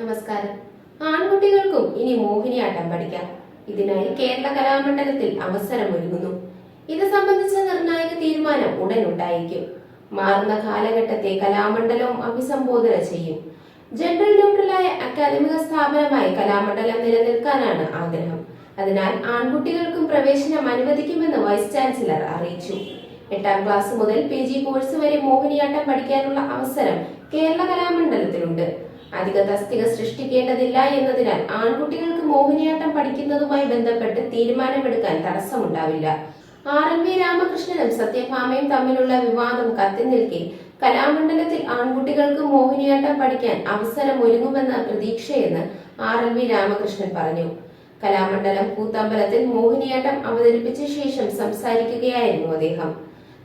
നമസ്കാരം. ആൺകുട്ടികൾക്കും ഇനി മോഹിനിയാട്ടം പഠിക്കാം. ഇതിനായി കേരള കലാമണ്ഡലത്തിൽ അവസരം ഒരുങ്ങുന്നു. ഇത് സംബന്ധിച്ച നിർണായക തീരുമാനം ഉടൻ ഉണ്ടായിരിക്കും മാറുന്ന കാലഘട്ടത്തെ കലാമണ്ഡലവും അഭിസംബോധന ചെയ്യും. ജനറൽ ന്യൂട്രലായ അക്കാദമിക സ്ഥാപനമായി കലാമണ്ഡലം നിലനിൽക്കാനാണ് ആഗ്രഹം. അതിനാൽ ആൺകുട്ടികൾക്കും പ്രവേശനം അനുവദിക്കുമെന്ന് വൈസ് ചാൻസലർ അറിയിച്ചു. എട്ടാം ക്ലാസ് മുതൽ പി ജി കോഴ്സ് വരെ മോഹിനിയാട്ടം പഠിക്കാനുള്ള അവസരം കേരള കലാമണ്ഡലത്തിലുണ്ട്. അധിക തസ്തിക സൃഷ്ടിക്കേണ്ടതില്ല എന്നതിനാൽ ആൺകുട്ടികൾക്ക് മോഹിനിയാട്ടം പഠിക്കുന്നതുമായി ബന്ധപ്പെട്ട് തീരുമാനമെടുക്കാൻ തടസ്സമുണ്ടാവില്ല. ആർ എം വി രാമകൃഷ്ണനും സത്യഭാമയും തമ്മിലുള്ള വിവാദം കത്തി നിൽക്കെ കലാമണ്ഡലത്തിൽ ആൺകുട്ടികൾക്ക് മോഹിനിയാട്ടം പഠിക്കാൻ അവസരം ഒരുങ്ങുമെന്ന പ്രതീക്ഷയെന്ന് ആർ എൽ വി രാമകൃഷ്ണൻ പറഞ്ഞു. കലാമണ്ഡലം കൂത്തമ്പലത്തിൽ മോഹിനിയാട്ടം അവതരിപ്പിച്ച ശേഷം സംസാരിക്കുകയായിരുന്നു അദ്ദേഹം.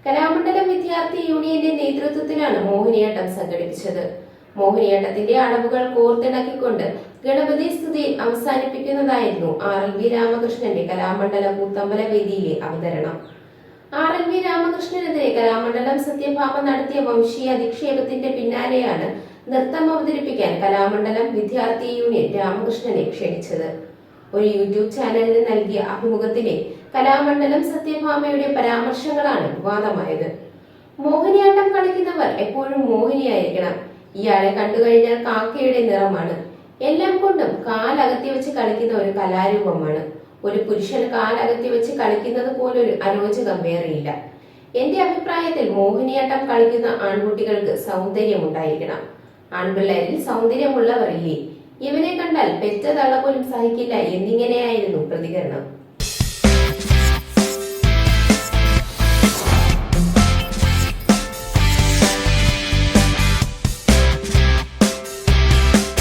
കലാമണ്ഡലം വിദ്യാർത്ഥി യൂണിയന്റെ നേതൃത്വത്തിലാണ് മോഹിനിയാട്ടം സംഘടിപ്പിച്ചത്. മോഹിനിയാട്ടത്തിന്റെ അളവുകൾ കോർത്തിണക്കിക്കൊണ്ട് ഗണപതി സ്തുതി അവസാനിപ്പിക്കുന്നതായിരുന്നു ആർ എൽ വി രാമകൃഷ്ണന്റെ കലാമണ്ഡല കൂത്തമ്പല വേദിയിലെ അവതരണം. ആർ എൽ വി രാമകൃഷ്ണനെതിരെ കലാമണ്ഡലം സത്യഭാമ നടത്തിയ വംശീയ അധിക്ഷേപത്തിന്റെ പിന്നാലെയാണ് നൃത്തം അവതരിപ്പിക്കാൻ കലാമണ്ഡലം വിദ്യാർത്ഥി യൂണിയൻ രാമകൃഷ്ണനെ ക്ഷണിച്ചത്. ഒരു യൂട്യൂബ് ചാനലിന് നൽകിയ അഭിമുഖത്തിലെ കലാമണ്ഡലം സത്യഭാമയുടെ പരാമർശങ്ങളാണ് വിവാദമായത്. മോഹിനിയാട്ടം കളിക്കുന്നവർ എപ്പോഴും മോഹിനിയായിരിക്കണം. ഇയാളെ കണ്ടുകഴിഞ്ഞാൽ കാക്കയുടെ നിറമാണ്. എല്ലാം കൊണ്ടും കാലകത്തി വെച്ച് കളിക്കുന്ന ഒരു കലാരൂപമാണ്. ഒരു പുരുഷൻ കാലകത്തി വെച്ച് കളിക്കുന്നത് പോലൊരു അരോചകം വേറെയില്ല. എന്റെ അഭിപ്രായത്തിൽ മോഹിനിയാട്ടം കളിക്കുന്ന ആൺകുട്ടികൾക്ക് സൗന്ദര്യം ഉണ്ടായിരിക്കണം ആൺപിള്ളേരിൽ സൗന്ദര്യമുള്ളവർ ഇല്ലേ ഇവനെ കണ്ടാൽ പെറ്റ തള്ള പോലും സഹിക്കില്ല എന്നിങ്ങനെയായിരുന്നു പ്രതികരണം.